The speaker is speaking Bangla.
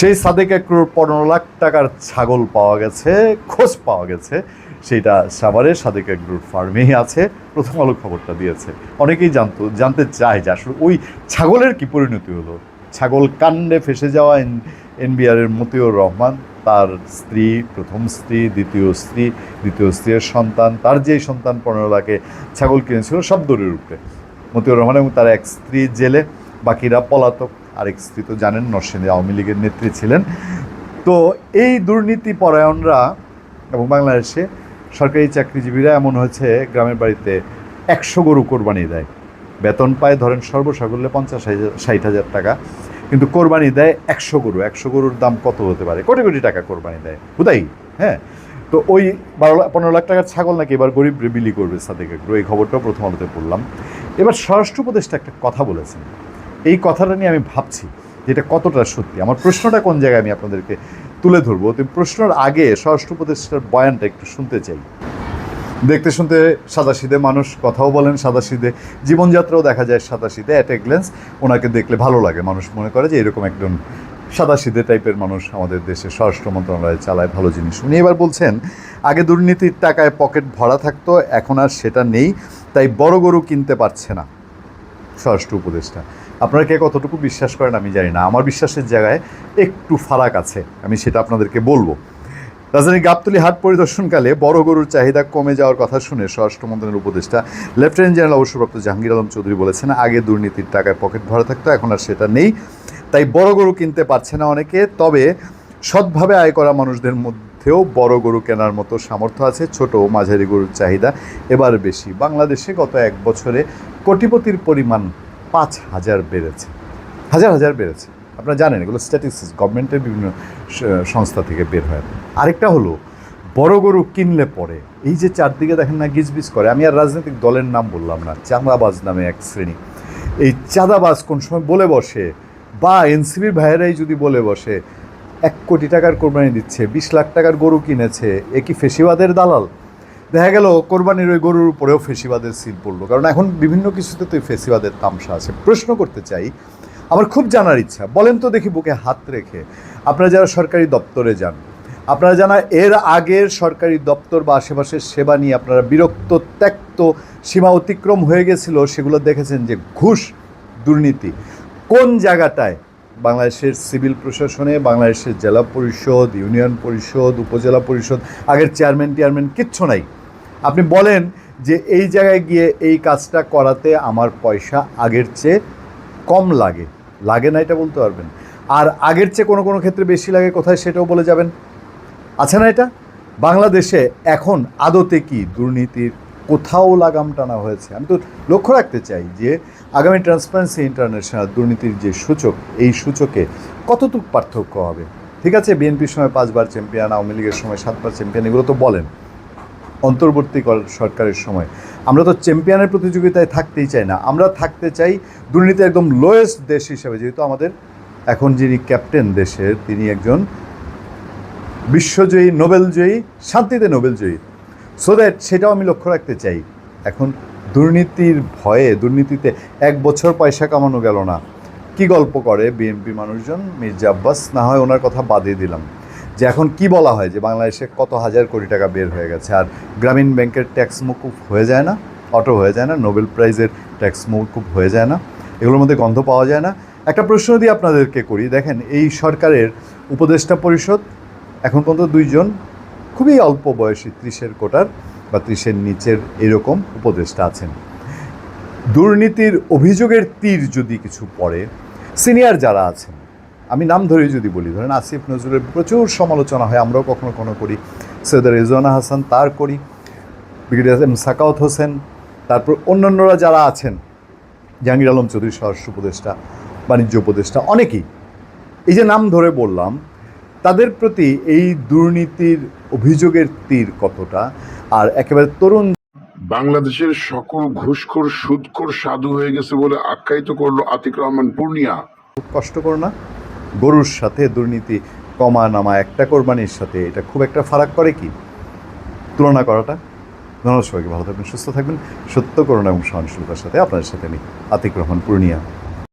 সেই সাদেক একরোর পনেরো লাখ টাকার ছাগল পাওয়া গেছে, খোঁজ পাওয়া গেছে। সেটা সাভারের সাদেক একরোর ফার্মেই আছে, প্রথম আলো খবরটা দিয়েছে। অনেকেই জানতো, জানতে চায় যে আসলে ওই ছাগলের কি পরিণতি হলো? ছাগল কাণ্ডে ফেসে যাওয়া এনবিআরের মতিউর রহমান, তার স্ত্রী, প্রথম স্ত্রী, দ্বিতীয় স্ত্রী, দ্বিতীয় স্ত্রীর সন্তান, তার যেই সন্তান পনেরো লাখে ছাগল কিনেছিল সব দৌড়ের উপরে। মতিউর রহমান এবং তার এক স্ত্রী জেলে, বাকিরা পলাতক। আরেক স্ত্রী তো জানেন নরসিংদী আওয়ামী লীগের নেত্রী ছিলেন। তো এই দুর্নীতি পরায়ণরা এবং বাংলাদেশে সরকারি চাকরিজীবীরা এমন হয়েছে, গ্রামের বাড়িতে একশো গরু কোরবানি দেয়। বেতন পায় ধরেন সর্বসাকুল্যে পঞ্চাশ ষাট হাজার টাকা। কিন্তু কোরবানি দেয় একশো গরু। একশো গরুর দাম কত হতে পারে? কোটি কোটি টাকা কোরবানি দেয়। হুদাই হ্যাঁ? তো ওই বারো পনেরো লাখ টাকার ছাগল নাকি এবার গরিব বিলি করবে সাদেক এই খবরটাও প্রথম আলোতে পড়লাম। এবার স্বরাষ্ট্র উপদেষ্টা একটা কথা বলেছেন। এই কথাটা নিয়ে আমি ভাবছি যে এটা কতটা সত্যি। আমার প্রশ্নটা কোন জায়গায় আমি আপনাদেরকে তুলে ধরবো? তো প্রশ্নের আগে স্বরাষ্ট্র উপদেষ্টার বয়ানটা একটু শুনতে চাই। দেখতে শুনতে সাদাশিদে মানুষ, কথাও বলেন সাদাশিদে জীবনযাত্রাও দেখা যায় সাদাশিদে অ্যাট এ গ্লেন্স ওনাকে দেখলে ভালো লাগে। মানুষ মনে করে যে এরকম একজন সাদাশিদে টাইপের মানুষ আমাদের দেশে স্বরাষ্ট্র মন্ত্রণালয়ে চালায় ভালো জিনিস। উনি এবার বলছেন, আগে দুর্নীতির টাকায় পকেট ভরা থাকতো, এখন আর সেটা নেই, তাই বড় গরু কিনতে পারছে না। স্বরাষ্ট্র উপদেষ্টা। আপনারা কে কতটুকু বিশ্বাস করেন আমি জানি না। আমার বিশ্বাসের জায়গায় একটু ফারাক আছে, আমি সেটা আপনাদেরকে বলব। রাজধানী গাবতলী হাট পরিদর্শনকালে বড় গরুর চাহিদা কমে যাওয়ার কথা শুনে স্বরাষ্ট্র উপদেষ্টা লেফটেন্যান্ট জেনারেল অবসরপ্রাপ্ত জাহাঙ্গীর আলম চৌধুরী বলেছেন, আগে দুর্নীতির টাকায় পকেট ভরা থাকতো, এখন আর সেটা নেই। তাই বড় গরু কিনতে পারছে না অনেকে, তবে সৎভাবে আয় করা মানুষদের মধ্যেও বড় গরু কেনার মতো সামর্থ্য আছে, ছোট ও মাঝারি গরুর চাহিদা এবার বেশি। বাংলাদেশে গত এক বছরে কোটিপতির পরিমাণ পাঁচ হাজার বেড়েছে। হাজার হাজার বেড়েছে। আপনারা জানেন, এগুলো স্ট্যাটিস্টিক্স গভর্নমেন্টের বিভিন্ন সংস্থা থেকে বের হয়। আরেকটা হলো, বড় গরু কিনলে পরে, এই যে চারদিকে দেখেন না, গিজবিজ করে, আমি আর রাজনৈতিক দলের নাম বললাম না, চাঁদাবাজ নামে এক শ্রেণি। এই চাঁদাবাজ কোন সময় বলে বসে, বা এনসিবির ভাইয়েরাই যদি বলে বসে, এক কোটি টাকার কোরবানি দিচ্ছে, বিশ লাখ টাকার গরু কিনেছে, এ কি ফেসিবাদের দালাল? দেখা গেল কোরবানির ওই গরুর উপরেও ফেসিবাদের সিল পড়ল। কারণ এখন বিভিন্ন কিছুতে তো ফেসিবাদের তামসা আছে। প্রশ্ন করতে চাই, আমার খুব জানার ইচ্ছা, বলেন তো দেখি বুকে হাত রেখে, আপনারা যারা সরকারি দপ্তরে যান, আপনারা জানা এর আগের সরকারি দপ্তর বা আশেপাশের সেবা নিয়ে আপনারা বিরক্ত, ত্যক্ত, সীমা অতিক্রম হয়ে গেছিল, সেগুলো দেখেছেন যে ঘুষ দুর্নীতি। কোন জায়গাটায় বাংলাদেশের সিভিল প্রশাসনে, বাংলাদেশের জেলা পরিষদ, ইউনিয়ন পরিষদ, উপজেলা পরিষদ, আগের চেয়ারম্যান, টিয়ারম্যান, কিচ্ছু নাই। আপনি বলেন যে এই জায়গায় গিয়ে এই কাজটা করাতে আমার পয়সা আগের চেয়ে কম লাগে। লাগে না এটা বলতে পারবেন। আর আগের চেয়ে কোনো কোনো ক্ষেত্রে বেশি লাগে কোথায় সেটাও বলে যাবেন। আছে না এটা? বাংলাদেশে এখন আদতে কি দুর্নীতির কোথাও লাগাম টানা হয়েছে। আমি তো লক্ষ্য রাখতে চাই যে আগামী ট্রান্সপারেন্সি ইন্টারন্যাশনাল দুর্নীতির যে সূচক, এই সূচকে কতটুকু পার্থক্য হবে? ঠিক আছে, বিএনপির সময় পাঁচবার চ্যাম্পিয়ন আওয়ামী লীগের সময় সাতবার চ্যাম্পিয়ন এগুলো তো বলেন। অন্তর্বর্তী কর- সরকারের সময়। আমরা তো চ্যাম্পিয়নের প্রতিযোগিতায় থাকতেই চাই না। আমরা থাকতে চাই দুর্নীতি একদম লোয়েস্ট দেশ হিসেবে, যেহেতু আমাদের এখন যিনি ক্যাপ্টেন দেশের, তিনি একজন বিশ্বজয়ী, নোবেলজয়ী, শান্তিতে নোবেলজয়ী। সো দ্যাট সেটাও আমি লক্ষ্য রাখতে চাই। এখন দুর্নীতির ভয়ে, দুর্নীতিতে এক বছর পয়সা কামানো গেল না। কি গল্প করে বিএনপি মানুষজন? মির্জা আব্বাস, না হয় ওনার কথা বাদই দিলাম। যে এখন কি বলা হয় যে বাংলাদেশে কত হাজার কোটি টাকা বের হয়ে গেছে? আর গ্রামীণ ব্যাংকের ট্যাক্স মকুব হয়ে যায় না? অটো হয়ে যায় না? নোবেল প্রাইজের ট্যাক্স মকুব হয়ে যায় না? এগুলোর মধ্যে গন্ধ পাওয়া যায় না? একটা প্রশ্ন দিয়ে আপনাদেরকে করি, দেখেন এই সরকারের উপদেষ্টা পরিষদ এখন পর্যন্ত দুইজন খুবই অল্প বয়সী ত্রিশের কোটার বা ত্রিশের নিচের এরকম উপদেষ্টা আছেন। দুর্নীতির অভিযোগের তীর যদি কিছু পড়ে, সিনিয়র যারা আছেন, আমি নাম ধরে যদি বলি, ধরেন আসিফ নজরুলের প্রচুর সমালোচনা হয়, আমরাও কখনো কখনো করি। সৈয়দ রেজওয়ানা হাসান তার করি, ব্রিগেডিয়ার এম সাকাউত হোসেন, তারপর অন্যান্যরা যারা আছেন, জাহাঙ্গীর আলম চৌধুরী স্বরাষ্ট্র উপদেষ্টা, বাণিজ্য উপদেষ্টা, অনেকেই। এই যে নাম ধরে বললাম তাদের প্রতি এই দুর্নীতির অভিযোগের তীর কতটা? আর একেবারে তরুণ বাংলাদেশের সকল ঘুষখোর সুদখোর সাধু হয়ে গেছে বলে আখ্যায়িত করল আতিক রহমান পূর্ণিয়া। খুব কষ্টকর না? গরুর সাথে দুর্নীতি কমা নামা একটা কোরবানির সাথে এটা খুব একটা ফারাক করে কি? তুলনা করাটা? ধন্যবাদ সবাইকে ভালো থাকবেন সুস্থ থাকবেন। সত্য করুণা এবং সহনশীলতার সাথে আপনাদের সাথে আমি আতিক রহমান পূর্ণিয়া।